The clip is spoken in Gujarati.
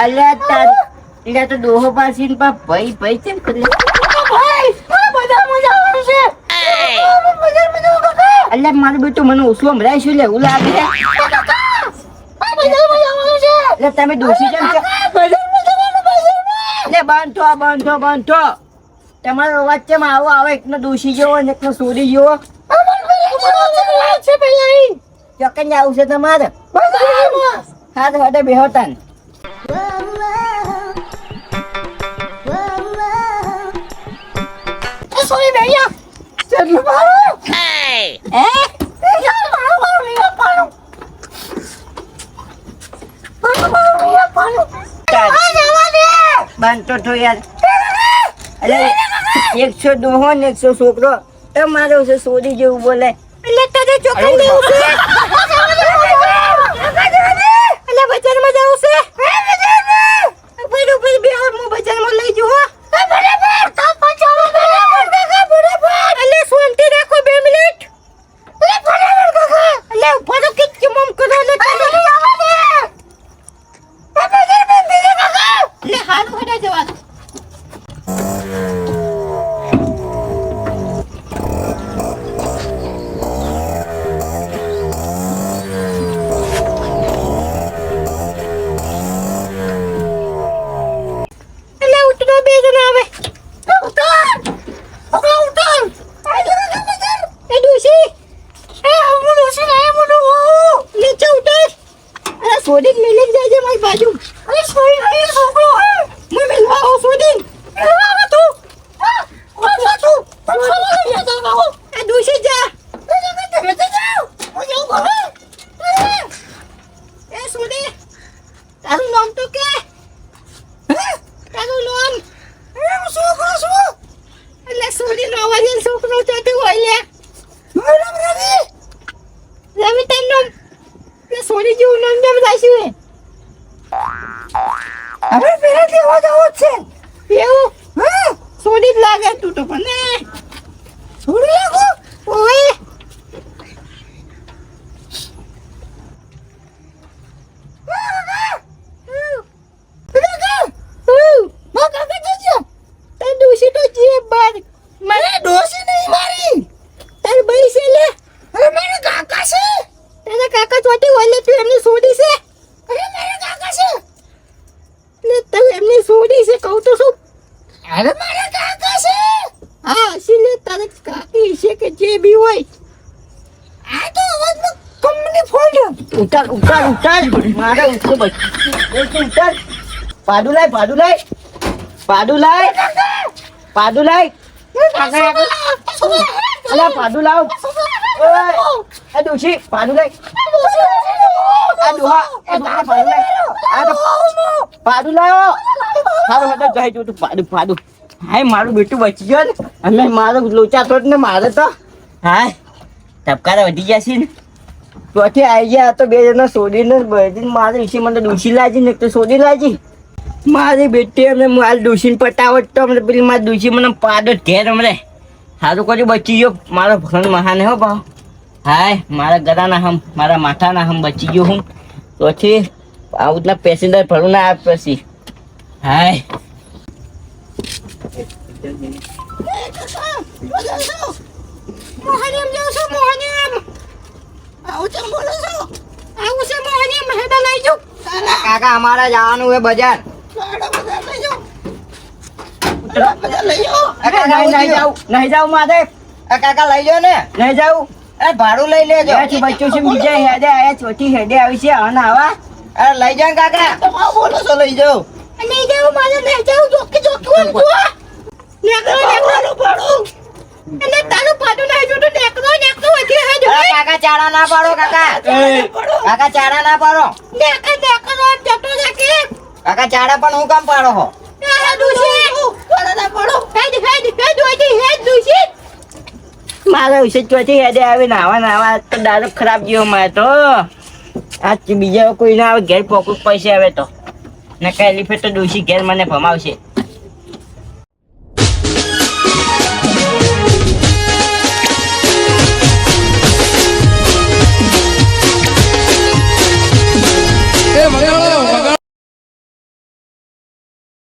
એટલે તો દોહો પાછી પા ભાઈ ભાઈ કેમ કરી ભાઈ બધા મજા છે. એટલે મારું બેટું મને ઓછું શું લાગે છે માં જવાનું છે એટલે તમે દોશી કેમ છો? એટલે બંધ થો બંધ થો બંધ. થો તમારો અવાજ કેમ આવો આવે એકનો દોષી જેવો અને એકનો સોરી જેવો? છે. ચોકન આવું છે. તમારે. બજારમાં હાથ હાથે બેહો હે? યાર મારું મારું નહીં મારું મારું નહીં તો યાર. એટલે એકસો દોહો ને એકસો છોકરો. તમારો છે સોરી જેવું બોલે. એટલે તારે દેવું નીચે ઉતાર. અરે સોડી મિલી જાય મારી બાજુ. અરે સોડી નહીં છોકરો હું મિલવા આવું સોડી મિલવા આવે તું હા કોણ તું પણ ખબર નહીં જતા આવો એ ડોશી જા તમે તો જાઓ હું જાઉં ઘરે એ સોડી તારું નામ તો કે હે? તારું નામ હું છોકરો છું એટલે સોડી નો અવાજ એ છોકરો ચોથી હોય લે મારું નામ રવિ રવિ તારું નામ એટલે સોડી જેવું નામ કેમ રાખ્યું હે હવે પેલાથી અવાજ આવો જ છે એવું હા સોડી જ લાગે તું તો પણ ને સોડી લાગો ઓય મને ડોસી નહીં મારી તારી બઈ છે લે અરે મારા કાકા છે તારા કાકા ચોટી હોય લે તું એમને છોડી છે અરે મારા કાકા છે લે તું એમને છોડી છે કહું તો શું અરે મારા કાકા છે હા સિલે તારે કાકી છે કે જે બી હોય આ તો અવાજમાં કંપની ફોલ્ડ ઉતાર ઉતાર ઉતાર મારે ઉઠો બસ ઉતાર પાડું લાય પાડું લાય પાડુ લાય પાડુ લાય અલા પાડું લાવ આ દોશી પાડું લાય આ દોહા આ દોહા પાડું તો પાડું લાયો પાડું પાડું હાય, મારું બેટું બચી ગયો ને અમે મારો લોચા થોડ ને, મારે તો. હાય ટપકારા વધી ગયા છે ને. ત્યાંથી આવી ગયા તો બે જણા શોધીને બધી મારે વિશે મને ડૂસી લાજી ને તો શોધી લાજી. મારી બેટી અમને માલ ડૂસીને પટાવટ તો અમને પેલી મારી ડૂસી મને પાડો ઘેર અમને. સારું કર્યું, બચી ગયો. મારો ભગવાન મહાન હો ભાવ. હાય, મારા ગળાના હમ, મારા માથાના હમ બચી ગયો હું. પછી આવું પેસેન્જર ભરું ના આવે પછી હાય. મોહનિયમ જાઉં છું મોહનિયમ આવું છે બોલો છો આવું છે મોહનિયમ હેડા લઈ જાઉં કાકા અમારે જવાનું હોય બજાર. તારા લઈ જાઉં લઈ જાઉં નહીં નહીં જાઉં. નહીં જાઉં કાકા લઈ જાઓ ને. નહીં જાઉં. અરે ભાડું લઈ લેજો. બચ્ચું છે બીજા હેડે આયા ચોથી હેડે આવી છે હન આવા. અરે લઈ જાઓ કાકા. બોલો છો લઈ જાઉં મારે લઈ જાઉં જોકી જોકી હોય તું નેકરો નેકરો પાડું એટલે તારું પાડું નહીં જોતું નેકરો નેકરો વધી હે જો કાકા ચાડા ના પાડો કાકા. કાકા ચાડા ના પાડો. નેકર નેકરો જતો રાખે કાકા ચાડા પણ હું કામ પાડો હો? મારા વિશે ચોથી હેડે આવે નાવા નાવા તો દારૂ ખરાબ ગયો મારે તો આજ બીજા કોઈ ના આવે ઘેર પોકું પૈસે આવે તો. ને કાલી ફેર તો દોષી ઘેર મને ભમાવશે.